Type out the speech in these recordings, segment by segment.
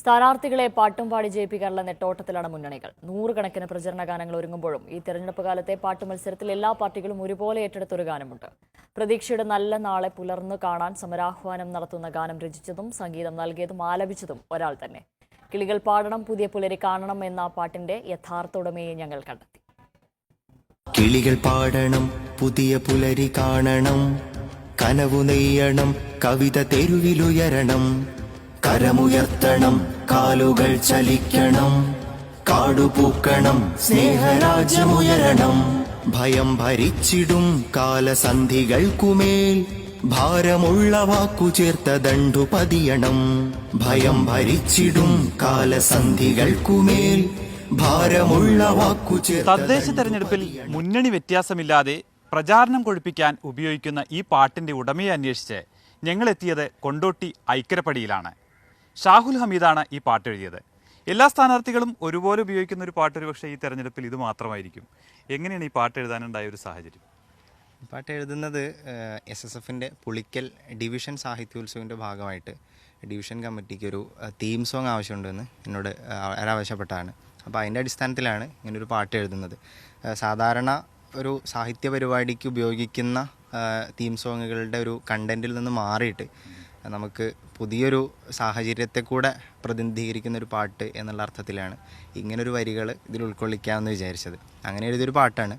സ്ഥാനാർത്ഥികളെ പാട്ടും പാടി ജയിപ്പിക്കാനുള്ള നെട്ടോട്ടത്തിലാണ് മുന്നണികൾ. നൂറുകണക്കിന് പ്രചരണ ഗാനങ്ങൾ ഒരുങ്ങുമ്പോഴും ഈ തെരഞ്ഞെടുപ്പ് കാലത്തെ പാട്ട് മത്സരത്തിൽ എല്ലാ പാർട്ടികളും ഒരുപോലെ ഏറ്റെടുത്തൊരു ഗാനമുണ്ട്. പ്രതീക്ഷയുടെ നല്ല നാളെ പുലർന്നു കാണാൻ സമരാഹ്വാനം നടത്തുന്ന ഗാനം രചിച്ചതും സംഗീതം നൽകിയതും ആലപിച്ചതും ഒരാൾ തന്നെ. കിളികൾ പാടണം പുതിയ പുലരി കാണണം എന്ന പാട്ടിന്റെ യഥാർത്ഥ ഉടമയെ ഞങ്ങൾ കണ്ടെത്തി. കിളികൾ പാടണം പുതിയ പുലരി കാണണം കനവു നെയ്യണം കവിത തെരുവിലുയരണം. കരമുയർത്തണം കാലുകൾ ചലിക്കണം കാടുപൂക്കണം സ്നേഹരാജമുയരണം ഭയം ഭരിച്ചിടും കാലസന്ധികൾക്കുമേൽ ഭാരമുള്ള വാക്കു ചേർത്ത ദണ്ടു പതിയണം. ഭയം ഭരിച്ചിടും കാലസന്ധികൾക്കുമേൽ ഭാരമുള്ള വാക്കു ചേർത്ത തദ്ദേശ തെരഞ്ഞെടുപ്പിൽ മുന്നണി വ്യത്യാസമില്ലാതെ പ്രചാരണം കൊഴുപ്പിക്കാൻ ഉപയോഗിക്കുന്ന ഈ പാട്ടിന്റെ ഉടമയെ അന്വേഷിച്ച് ഞങ്ങൾ എത്തിയത് കൊണ്ടോട്ടി ഐക്കരപ്പടിയിലാണ് ഷാഹുൽ ഹമീദാണ് ഈ പാട്ട് എഴുതിയത് എല്ലാ സ്ഥാനാർത്ഥികളും ഒരുപോലെ ഉപയോഗിക്കുന്ന ഒരു പാട്ട് ഒരു പക്ഷേ ഈ തെരഞ്ഞെടുപ്പിൽ ഇത് മാത്രമായിരിക്കും. എങ്ങനെയാണ് ഈ പാട്ട് എഴുതാനുണ്ടായ ഒരു സാഹചര്യം? പാട്ട് എഴുതുന്നത് എസ് എസ് എഫിന്റെ പുളിക്കൽ ഡിവിഷൻ സാഹിത്യോത്സവിന്റെ ഭാഗമായിട്ട് ഡിവിഷൻ കമ്മിറ്റിക്ക് ഒരു തീം സോങ് ആവശ്യമുണ്ടെന്ന് എന്നോട് ആവശ്യപ്പെട്ടാണ് അപ്പോൾ അതിന്റെ അടിസ്ഥാനത്തിലാണ് ഇങ്ങനൊരു പാട്ട് എഴുതുന്നത് സാധാരണ ഒരു സാഹിത്യ പരിപാടിക്ക് ഉപയോഗിക്കുന്ന തീം സോങ്ങുകളുടെ ഒരു കണ്ടന്റിൽ നിന്ന് മാറിയിട്ട് നമുക്ക് പുതിയൊരു സാഹചര്യത്തെ കൂടെ പ്രതിനിധീകരിക്കുന്ന ഒരു പാട്ട് എന്നുള്ള അർത്ഥത്തിലാണ് ഇങ്ങനൊരു വരികൾ ഇതിൽ ഉൾക്കൊള്ളിക്കാമെന്ന് വിചാരിച്ചത്. അങ്ങനെ എഴുതിയൊരു പാട്ടാണ്.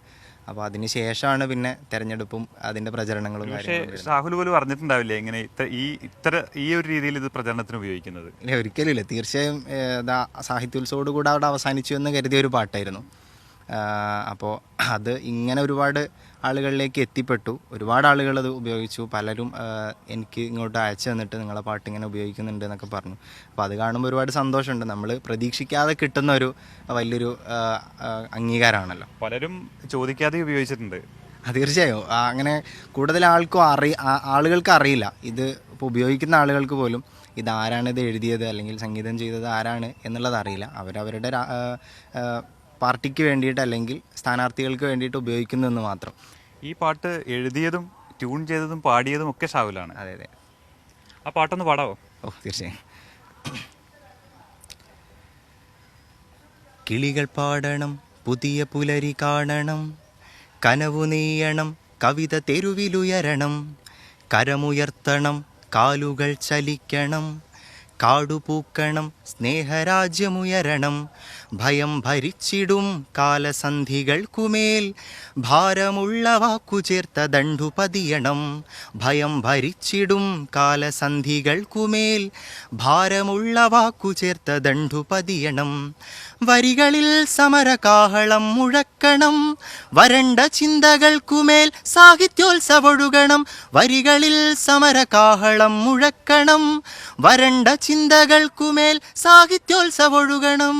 അപ്പോൾ അതിന് ശേഷമാണ് പിന്നെ തെരഞ്ഞെടുപ്പും അതിന്റെ പ്രചരണങ്ങളും പക്ഷേ രാഹുൽ പോലും അറിഞ്ഞിട്ടുണ്ടാവില്ലേ ഇങ്ങനെ ഇത്ര- ഈ ഇത്ര ഈ ഒരു രീതിയിൽ ഇത് പ്രചരണത്തിന് ഉപയോഗിക്കുന്നത്? ഒരിക്കലും ഇല്ല. തീർച്ചയായും സാഹിത്യോത്സവോട് കൂടെ അവിടെ അവസാനിച്ചു എന്ന് കരുതിയ ഒരു പാട്ടായിരുന്നു. അപ്പോൾ അത് ഇങ്ങനെ ഒരുപാട് ആളുകളിലേക്ക് എത്തിപ്പെട്ടു. ഒരുപാട് ആളുകൾ അത് ഉപയോഗിച്ചു. പലരും എനിക്ക് ഇങ്ങോട്ട് അയച്ചു തന്നിട്ട് നിങ്ങളെ പാട്ട് ഇങ്ങനെ ഉപയോഗിക്കുന്നുണ്ട് എന്നൊക്കെ പറഞ്ഞു. അപ്പോൾ അത് കാണുമ്പോൾ ഒരുപാട് സന്തോഷമുണ്ട്. നമ്മൾ പ്രതീക്ഷിക്കാതെ കിട്ടുന്ന ഒരു വലിയൊരു അംഗീകാരമാണല്ലോ. പലരും ചോദിക്കാതെ ഉപയോഗിച്ചിട്ടുണ്ട്. തീർച്ചയായും. അങ്ങനെ കൂടുതൽ ആൾക്കും അറി ആളുകൾക്ക് അറിയില്ല. ഇത് ഇപ്പോൾ ഉപയോഗിക്കുന്ന ആളുകൾക്ക് പോലും ഇത് ആരാണ് ഇത് എഴുതിയത്? അല്ലെങ്കിൽ സംഗീതം ചെയ്തത് ആരാണ് എന്നുള്ളത് അറിയില്ല. അവരവരുടെ പാർട്ടിക്ക് വേണ്ടിയിട്ട് അല്ലെങ്കിൽ സ്ഥാനാർത്ഥികൾക്ക് വേണ്ടിയിട്ട് ഉപയോഗിക്കുന്നു എന്ന് മാത്രം. ഈ പാട്ട് എഴുതിയതും ട്യൂൺ ചെയ്തതും പാടിയതും ഒക്കെ ഷാവിലാണ്. അതെ അതെ. ആ പാട്ടൊന്ന് പാടാവോ? ഓ തീർച്ചയായും. കിളികൾ പാടണം പുതിയ പുലരി കാണണം കനവു നീയണം കവിത തെരുവിലുയരണം കരമുയർത്തണം കാലുകൾ ചലിക്കണം കാടുപൂക്കണം സ്നേഹരാജ്യമുയരണം. ഭയം ഭരിച്ചിടും കാലസന്ധികൾക്കുമേൽ. ഭാരമുള്ള വാക്കു ചേർത്ത ദണ്ഡു ഭയം ഭരിച്ചിടും കാലസന്ധികൾക്കുമേൽ. ഭാരമുള്ള വാക്കു ചേർത്ത ദണ്ഡു വരികളിൽ സമരകാഹളം മുഴക്കണം. വരണ്ട ചിന്തകൾക്കുമേൽ സാഹിത്യോത്സവൊഴുകണം. വരികളിൽ സമരകാഹളം മുഴക്കണം. വരണ്ട ചിന്തകൾക്കുമേൽ സാഹിത്യോത്സവൊഴുകണം.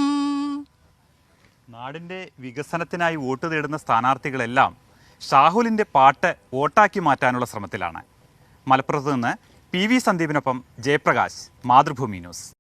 നാടിന്റെ വികസനത്തിനായി വോട്ട് തേടുന്ന സ്ഥാനാർത്ഥികളെല്ലാം ഷാഹുലിന്റെ പാട്ട് വോട്ടാക്കി മാറ്റാനുള്ള ശ്രമത്തിലാണ്. മലപ്പുറത്ത് നിന്ന് പി വി സന്ദീപിനൊപ്പം ജയപ്രകാശ് മാതൃഭൂമി ന്യൂസ്.